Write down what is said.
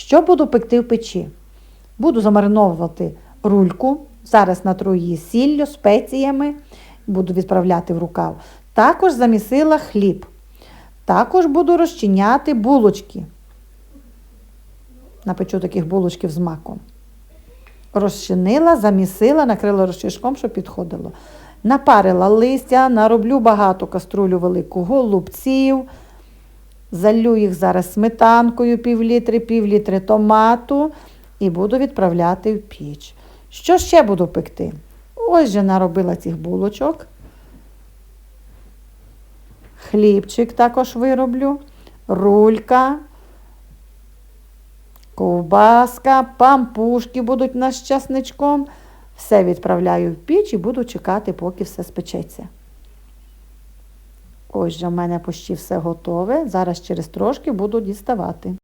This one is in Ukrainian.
Що буду пекти в печі? Буду замариновувати рульку. Зараз натру її сіллю, спеціями, буду відправляти в рукав. Також замісила хліб. Також буду розчиняти булочки. Напечу таких булочків з маком. Розчинила, замісила, накрила розчишком, щоб підходило. Напарила листя, нароблю багато каструлю велику голубців. Залю їх зараз сметанкою пів літри, пів літри томату і буду відправляти в піч. Що ще буду пекти? Ось же наробила цих булочок. Хлібчик також вироблю, рулька, ковбаска, пампушки будуть нас з часничком. Все відправляю в піч і буду чекати, поки все спечеться. Ось же в мене почти все готове. Зараз через трошки буду діставати.